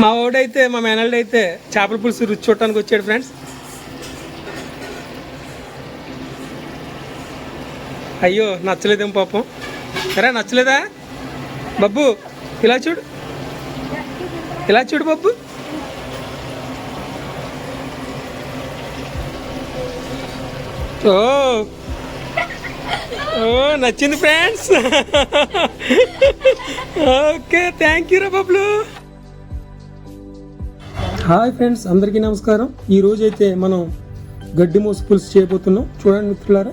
మా ఓడైతే మా మేనల్డ్ అయితే చేపల పులుసు రుచి చూడటానికి వచ్చాడు ఫ్రెండ్స్ అయ్యో నచ్చలేదేం పాపం. ఎరా నచ్చలేదా? బబ్బు ఇలా చూడు. ఇలా చూడు బబ్బు. ఓ ఓ నచ్చింది ఫ్రెండ్స్ ఓకే థ్యాంక్ యూ రా బబ్లు. హాయ్ ఫ్రెండ్స్ అందరికీ నమస్కారం. ఈ రోజైతే మనం గడ్డి మూస పులుసు చేయబోతున్నాం. చూడండి మిత్రులారా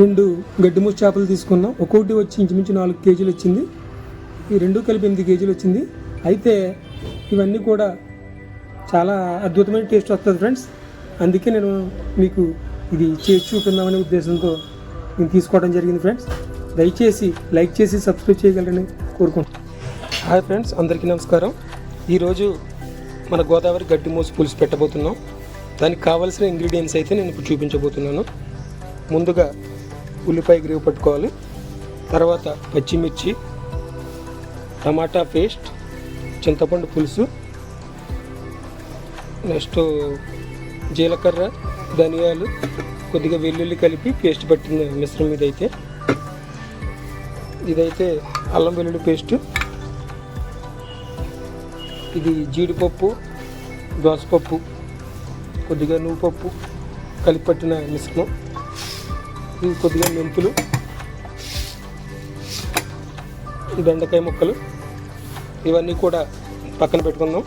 రెండు గడ్డి మూస చేపలు తీసుకున్నాం. ఒక్కొక్కటి వచ్చి ఇంచుమించు నాలుగు కేజీలు వచ్చింది. ఈ రెండు కలిపి ఎనిమిది కేజీలు వచ్చింది. అయితే ఇవన్నీ కూడా చాలా అద్భుతమైన టేస్ట్ వస్తుంది ఫ్రెండ్స్. అందుకే నేను మీకు ఇది చేసి చూపిందామనే ఉద్దేశంతో నేను తీసుకోవడం జరిగింది ఫ్రెండ్స్. దయచేసి లైక్ చేసి సబ్స్క్రైబ్ చేయగలరని కోరుకుంటున్నాను. హాయ్ ఫ్రెండ్స్ అందరికీ నమస్కారం. ఈరోజు మన గోదావరి గడ్డి మూసి పులుసు పెట్టబోతున్నాం. దానికి కావాల్సిన ఇంగ్రీడియంట్స్ అయితే నేను ఇప్పుడు చూపించబోతున్నాను. ముందుగా ఉల్లిపాయ గ్రేవ్ పట్టుకోవాలి. తర్వాత పచ్చిమిర్చి టమాటా పేస్ట్ చింతపండు పులుసు నెక్స్ట్ జీలకర్ర ధనియాలు కొద్దిగా వెల్లుల్లి కలిపి పేస్ట్ పట్టిన మిశ్రమం ఇదైతే. ఇదైతే అల్లం వెల్లుల్లి పేస్ట్ ఇది జీడిపప్పు దోసపప్పు కొద్దిగా నువ్వుపప్పు కలిపి పట్టిన మిశ్రమం. ఇది కొద్దిగా మెంతులు ఈ బెండకాయ ముక్కలు. ఇవన్నీ కూడా పక్కన పెట్టుకుందాం.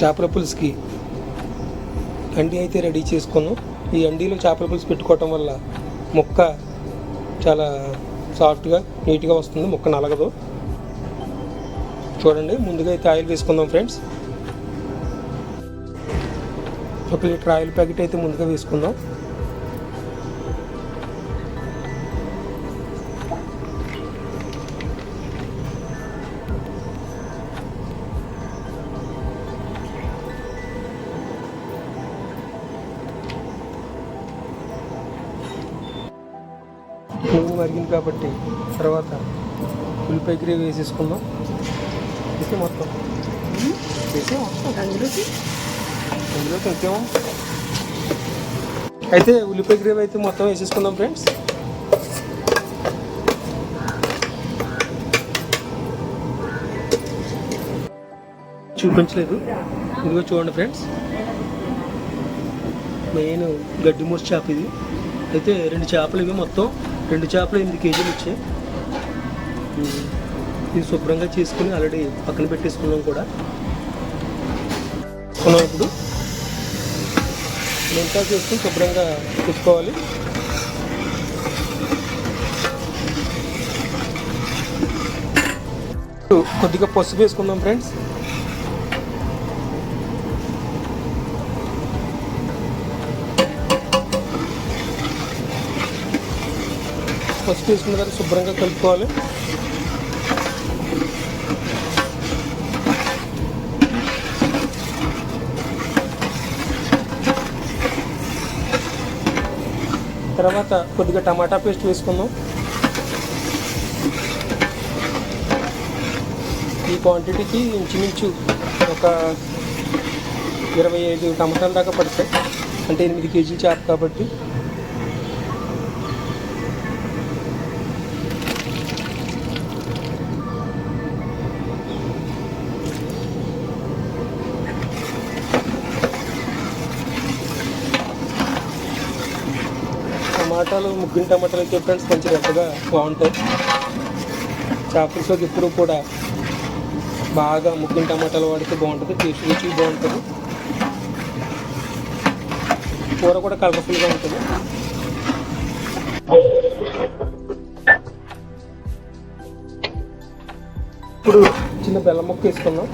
చేపల పులుసుకి అండి అయితే రెడీ చేసుకున్నాం. ఈ అండీలో చేపల పులుసు పెట్టుకోవటం వల్ల ముక్క చాలా సాఫ్ట్గా నీట్గా వస్తుంది ముక్క నలగదు. చూడండి ముందుగా అయితే ఆయిల్ వేసుకుందాం ఫ్రెండ్స్. ఒక లీటర్ ఆయిల్ ప్యాకెట్ అయితే ముందుగా వేసుకుందాం. నూనె మరిగింది కాబట్టి తర్వాత ఉల్లిపాయ గ్రేవీ వేసేసుకుందాం. వేసి మొత్తం. వేసి మొత్తం అందులోకి? అందులోకి ఇంకేమో అయితే ఉల్లిపాయ గ్రేవీ అయితే మొత్తం వేసేసుకుందాం ఫ్రెండ్స్. చూపించలేదు. ఇదిగో చూడండి ఫ్రెండ్స్. మెయిన్ గడ్డి మూసి చేప ఇది. అయితే రెండు చేపలు ఇవి మొత్తం. రెండు చేపలు ఎనిమిది కేజీలు వచ్చాయి. ఇది శుభ్రంగా చేసుకుని ఆల్రెడీ పక్కన పెట్టేసుకున్నాం కూడా. తీసుకున్నాం ఇప్పుడు మెంతా చేసుకుని శుభ్రంగా చూసుకోవాలి. కొద్దిగా పసుపు వేసుకుందాం ఫ్రెండ్స్. పసుపు వేసుకున్న తర్వాత శుభ్రంగా కలుపుకోవాలి. తర్వాత కొద్దిగా టమాటా పేస్ట్ వేసుకుందాం. ఈ క్వాంటిటీకి ఇంచుమించు ఒక ఇరవై ఐదు టమాటాల దాకా పడతాయి. అంటే ఎనిమిది కేజీలు చేప కాబట్టి. టమాటాలు ముగ్గిన టమాటాలు అయితే ఫ్రెండ్స్ మంచి రెప్పగా బాగుంటాయి. చేపలలోకి ఎప్పుడు కూడా బాగా ముగ్గిన టమాటాలు వాడితే బాగుంటుంది టేస్ట్ రుచి బాగుంటుంది. కూర కూడా కలర్ఫుల్గా ఉంటుంది. ఇప్పుడు చిన్న బెల్లం ముక్క వేసుకుందాం.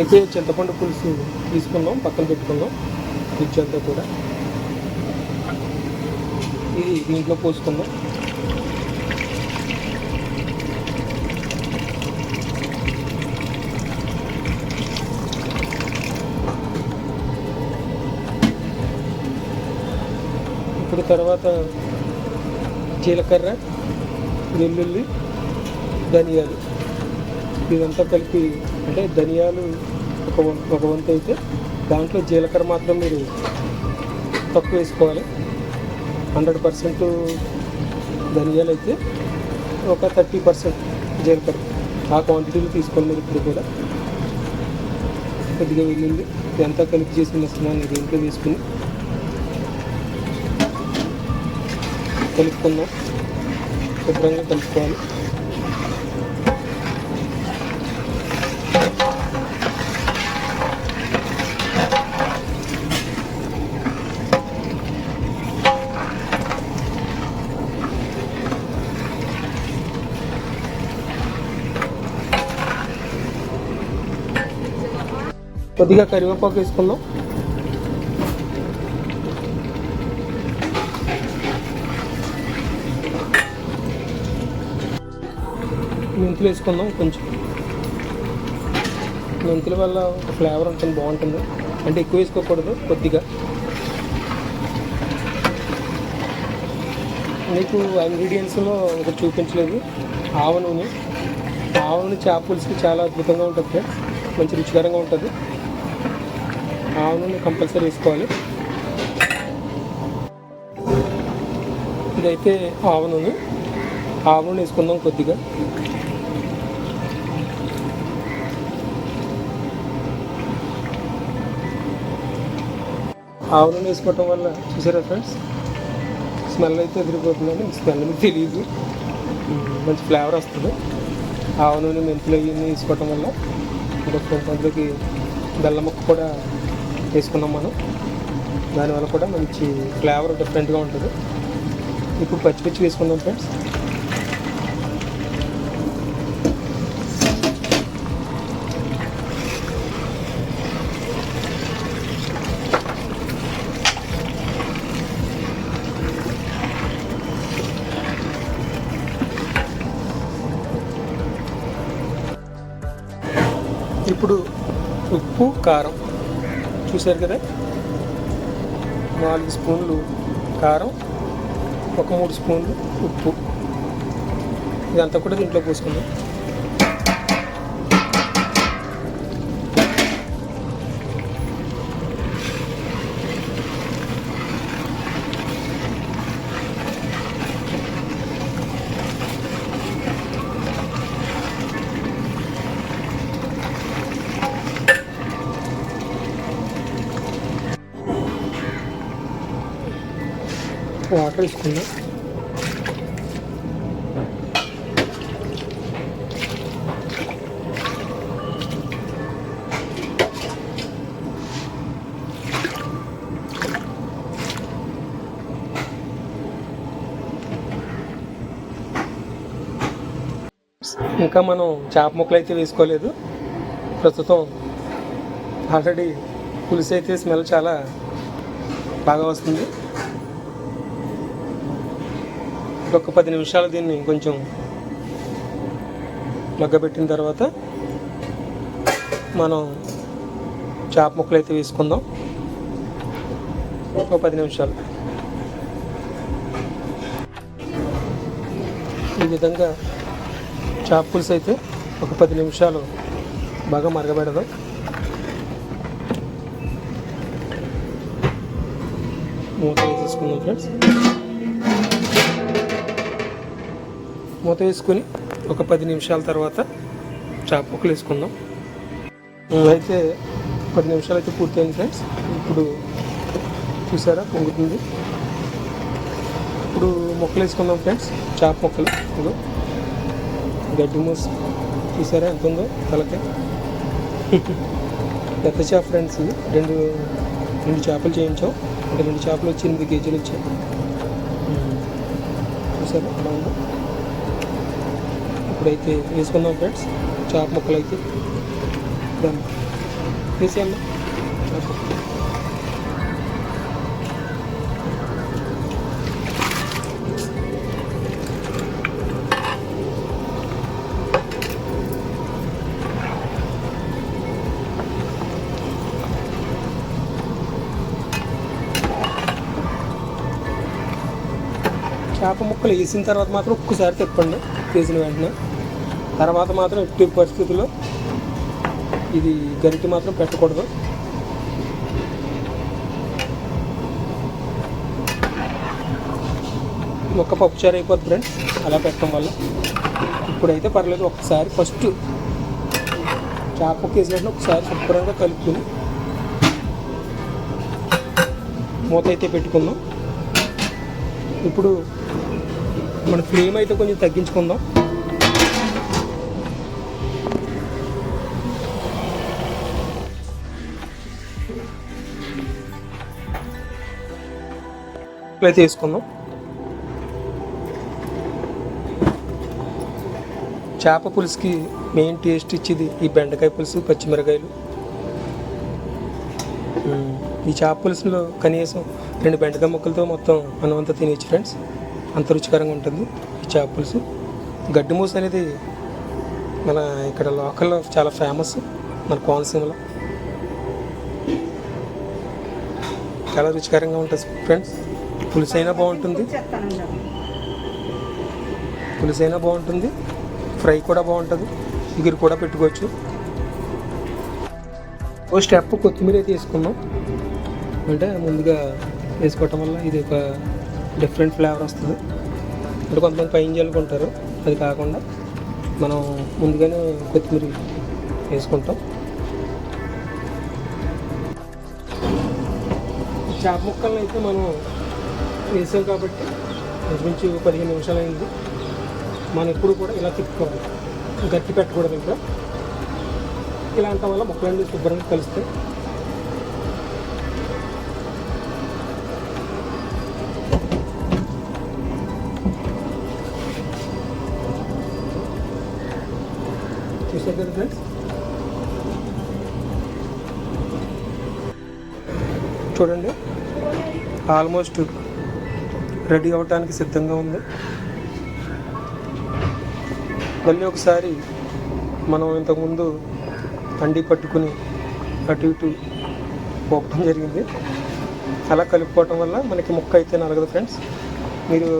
అయితే చింతపండు పులుసు తీసుకుందాం పక్కన పెట్టుకుందాం అంతా కూడా. ఇది దీంట్లో పోసుకుందాం. ఇప్పుడు తర్వాత జీలకర్ర వెల్లుల్లి ధనియాలు. ఇదంతా కలిపి అంటే ధనియాలు ఒక వం- ఒక వంతు అయితే దాంట్లో జీలకర్ర మాత్రం మీరు తక్కువ వేసుకోవాలి. హండ్రెడ్ పర్సెంట్ ధనియాలు అయితే ఒక థర్టీ పర్సెంట్ జీలకర్ర ఆ క్వాంటిటీలు తీసుకోండి మీరు ఇప్పుడు కూడా కొద్దిగా వెళ్ళింది ఎంత కలిపి చేసిన మిశ్రమాన్ని దీంట్లో వేసుకుని కలుపుకుందాం. శుభ్రంగా కలుపుకోవాలి. కొద్దిగా కరివేపాకు వేసుకుందాం. మెంతులు వేసుకుందాం కొంచెం. మెంతుల వల్ల ఫ్లేవర్ ఉంటుంది బాగుంటుంది. అంటే ఎక్కువ వేసుకోకూడదు కొద్దిగా. మీకు ఇంగ్రీడియంట్స్లో ఒకటి చూపించలేదు. ఆవ నూనె. ఆవ నూనె చేప పులుసుకి చాలా అద్భుతంగా ఉంటుంది మంచి రుచికరంగా ఉంటుంది. ఆవ నూనె కంపల్సరీ వేసుకోవాలి ఇదైతే ఆవ నూనె ఆవు నూనె వేసుకుందాం కొద్దిగా. ఆవు నూనె వేసుకోవటం వల్ల చూసారా ఫ్రెండ్స్? స్మెల్ అయితే ఎదిరిపోతుందని స్మెల్ మీకు తెలియదు మంచి ఫ్లేవర్ వస్తుంది. ఆవ నూనె మెంతులు అవన్నీ వేసుకోవటం వల్ల. ఇంకొక కొంతమందికి బెల్లం ముక్క కూడా తీసుకున్నాం మనం. దానివల్ల కూడా మంచి ఫ్లేవర్ డిఫరెంట్గా ఉంటుంది. ఇప్పుడు పచ్చి పచ్చి తీసుకుందాం ఫ్రెండ్స్. ఇప్పుడు ఉప్పు కారం చూశారు కదా? నాలుగు స్పూన్లు కారం ఒక మూడు స్పూన్లు ఉప్పు. ఇదంతా కూడా దీంట్లో పోసుకుందాం. వాటర్ వేసుకుందాం. ఇంకా మనం చేప ముక్కలు అయితే వేసుకోలేదు. ప్రస్తుతం ఆల్రెడీ పులుసు అయితే స్మెల్ చాలా బాగా వస్తుంది. ఒక పది నిమిషాలు దీన్ని కొంచెం మగ్గబెట్టిన తర్వాత మనం చేప ముక్కలు అయితే వేసుకుందాం. ఒక పది నిమిషాలు. ఈ విధంగా చేప పులుసు అయితే ఒక పది నిమిషాలు బాగా మరగబెడదాం. మూత వేసేసుకుందాం ఫ్రెండ్స్. మూత వేసుకొని ఒక పది నిమిషాల తర్వాత చేప ముక్కలు వేసుకుందాం. అయితే పది నిమిషాలు అయితే పూర్తయింది ఫ్రెండ్స్. ఇప్పుడు చూసారా? పొంగుతుంది. ఇప్పుడు మొక్కలు వేసుకుందాం ఫ్రెండ్స్. చేప మొక్కలు. ఇప్పుడు గడ్డి మూస్. చూసారా? ఎంత ఉందో? తలకాయ పెద్ద చేప ఫ్రెండ్స్ ఇది. రెండు రెండు చేపలు చేయించాం. అంటే రెండు చేపలు వచ్చి ఎనిమిది కేజీలు వచ్చాయి. చూసారా? ఎలా ఇప్పుడైతే వేసుకుందాం ఫ్రెండ్స్. చాప ముక్కలు అయితే దాన్ని తీసేయండి. చేప ముక్కలు వేసిన తర్వాత మాత్రం ఒక్కసారి తిప్పండి. వేసిన వెంటనే. తర్వాత మాత్రం ఎట్టి పరిస్థితుల్లో ఇది గరిటి మాత్రం పెట్టకూడదు. ఒక్క పప్పుచారు అయిపోద్ది ఫ్రెండ్స్ అలా పెట్టడం వల్ల. ఇప్పుడైతే పర్లేదు ఒకసారి ఫస్ట్ చేపకి వేసినట్టు ఒకసారి శుభ్రంగా కలుపుకుని మూత అయితే పెట్టుకుందాం. ఇప్పుడు మన ఫ్లేమ్ అయితే కొంచెం తగ్గించుకుందాం. అయితే వేసుకుందాం చేప పులుసుకి మెయిన్ టేస్ట్ ఇచ్చేది ఈ బెండకాయ పులుసు పచ్చిమిరకాయలు. ఈ చేప పులుసులో కనీసం రెండు బెండకాయ ముక్కలతో మొత్తం మనం అంతా తినేచ్చు ఫ్రెండ్స్ అంత రుచికరంగా ఉంటుంది ఈ చేప పులుసు. గడ్డి మూస అనేది మన ఇక్కడ లోకల్లో చాలా ఫేమస్ మన కోనసీమలో. చాలా రుచికరంగా ఉంటుంది ఫ్రెండ్స్ పులిసైనా బాగుంటుంది. పులుసైనా బాగుంటుంది. ఫ్రై కూడా బాగుంటుంది. ఇగురు కూడా పెట్టుకోవచ్చు. ఓ స్టెప్ కొత్తిమీర తీసుకున్నాం. అంటే ముందుగా వేసుకోవటం వల్ల ఇది ఒక డిఫరెంట్ ఫ్లేవర్ వస్తుంది. అంటే కొంతమంది పైన చల్లుకుంటారు అది కాకుండా మనం ముందుగానే కొత్తిమీర వేసుకుంటాం. చేప ముక్కలను అయితే మనం వేసాం కాబట్టి ఇంచుమించు పదిహేను నిమిషాలు అయింది. మనం ఎప్పుడు కూడా ఇలా తిప్పుకోవాలి. గట్టి పెట్టకూడదు ఇంకా. ఇలా అంటాం వల్ల ముక్కలన్నీ శుభ్రంగా కలుస్తాయి చూసారు కదా ఫ్రెండ్స్ చూడండి. ఆల్మోస్ట్ రెడీ అవ్వటానికి సిద్ధంగా ఉంది. మళ్ళీ ఒకసారి మనం ఇంతకుముందు అండి పట్టుకుని అటు ఇటు పోపడం జరిగింది. అలా కలుపుకోవటం వల్ల మనకి ముక్క అయితే నలగదు ఫ్రెండ్స్. మీరు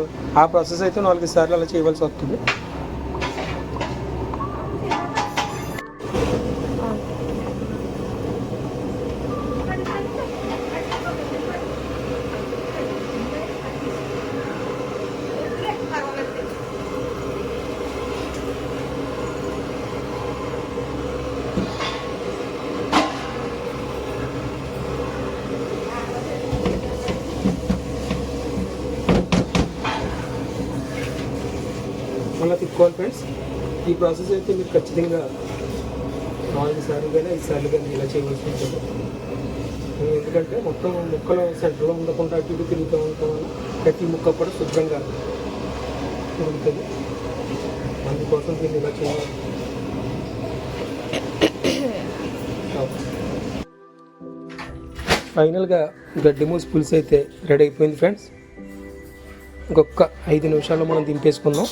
ఆ ప్రాసెస్ అయితే నాలుగు సార్లు అలా చేయవలసి వస్తుంది. పెట్టుకోవాలి ఫ్రెండ్స్ ఈ ప్రాసెస్ అయితే మీరు ఖచ్చితంగా నాలుగు సార్లు కానీ ఐదు సార్లు కానీ ఇలా చేయవలసి ఉంటుంది. ఎందుకంటే మొత్తం ముక్కలు సెంటర్లో ఉండకుండా అటు ఇటు తిరుగుతూ ఉంటాం ప్రతి ముక్క కూడా శుభ్రంగా ఉంటుంది. అందుకోసం దీన్ని ఇలా చేయాలి. ఫైనల్గా గడ్డి మూసి పులుసు అయితే రెడీ అయిపోయింది ఫ్రెండ్స్. ఇంకొక ఐదు నిమిషాల్లో మనం దింపేసుకుందాం.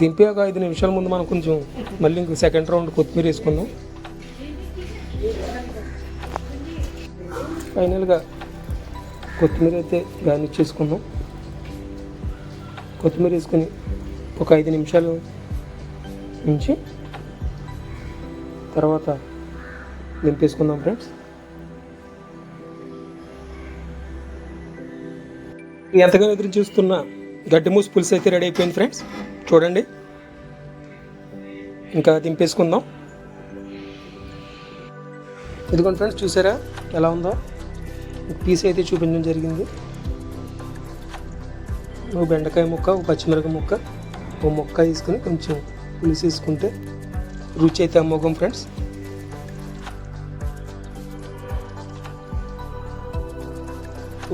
దింపే ఒక ఐదు నిమిషాల ముందు మనం కొంచెం మళ్ళీ ఇంకో సెకండ్ రౌండ్ కొత్తిమీర వేసుకుందాం. ఫైనల్గా కొత్తిమీర అయితే గార్నిష్ చేసుకుందాం. కొత్తిమీర వేసుకొని ఒక ఐదు నిమిషాలు ఉంచి తర్వాత దింపేసుకుందాం ఫ్రెండ్స్ ఎంతగానో ఎదురు చూస్తున్నా గడ్డి మూసి పులుసు అయితే రెడీ అయిపోయింది ఫ్రెండ్స్. చూడండి. ఇంకా దింపేసుకుందాం. ఇదిగోండి ఫ్రెండ్స్ చూసారా ఎలా ఉందో? పీస్ అయితే చూపించడం జరిగింది. ఓ బెండకాయ ముక్క ఓ పచ్చిమిరపకాయ ముక్క ఓ ముక్క తీసుకుని కొంచెం పులుసు వేసుకుంటే రుచి అయితే అమోఘం ఫ్రెండ్స్.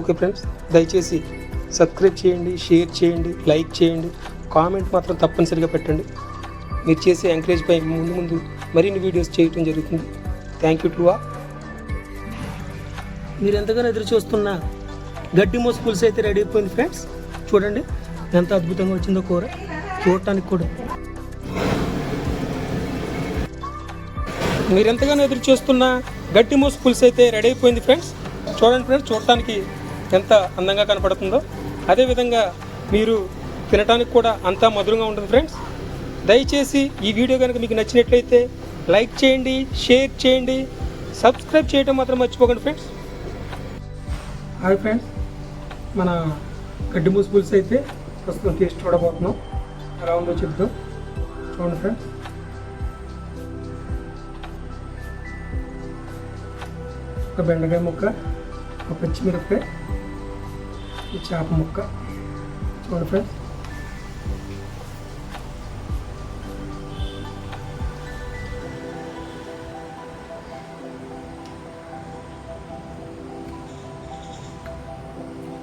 ఓకే ఫ్రెండ్స్ దయచేసి సబ్స్క్రైబ్ చేయండి షేర్ చేయండి లైక్ చేయండి కామెంట్ మాత్రం తప్పనిసరిగా పెట్టండి. మీరు చేసే ఎంకరేజ్ పై ముందు ముందు మరిన్ని వీడియోస్ చేయటం జరుగుతుంది. థ్యాంక్ యూ టు ఆ మీరు ఎంతగానో ఎదురు చూస్తున్న గడ్డి మోస పులుసు అయితే రెడీ అయిపోయింది ఫ్రెండ్స్ చూడండి ఎంత అద్భుతంగా వచ్చిందో కూర. చూడటానికి కూడా. మీరు ఎంతగానో ఎదురు చూస్తున్న గడ్డి మూస పులుసు అయితే రెడీ అయిపోయింది ఫ్రెండ్స్ చూడండి ఫ్రెండ్స్ చూడటానికి ఎంత అందంగా కనపడుతుందో. అదేవిధంగా మీరు తినడానికి కూడా అంతా మధురంగా ఉంటుంది ఫ్రెండ్స్. దయచేసి ఈ వీడియో కనుక మీకు నచ్చినట్లయితే లైక్ చేయండి షేర్ చేయండి సబ్స్క్రైబ్ చేయడం మాత్రం మర్చిపోకండి ఫ్రెండ్స్. Hi friends. మన గడ్డి మూసి పులుసు అయితే ప్రస్తుతం టేస్ట్ చూడబోతున్నాం. ఎలా ఉందో చెప్తాం చూడండి ఫ్రెండ్స్. ఒక బెండకాయ ముక్క ఒక పచ్చిమిరపకాయ ఈ చేప ముక్క. చూడండి ఫ్రెండ్స్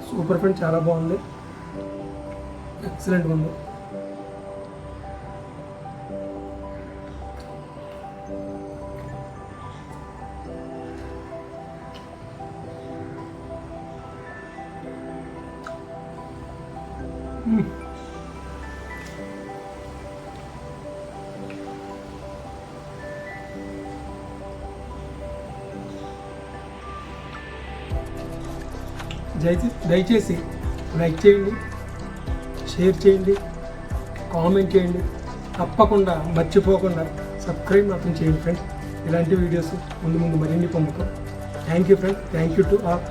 సూపర్ ఫ్రెండ్ చాలా బాగుంది. ఎక్సలెంట్గా ఉంది. దయచేసి లైక్ చేయండి షేర్ చేయండి కామెంట్ చేయండి. తప్పకుండా మర్చిపోకుండా సబ్స్క్రైబ్ మాత్రం చేయండి ఫ్రెండ్స్. ఇలాంటి వీడియోస్ ముందు ముందు మరిన్ని పంపుతాం thank you friends. Thank you to all.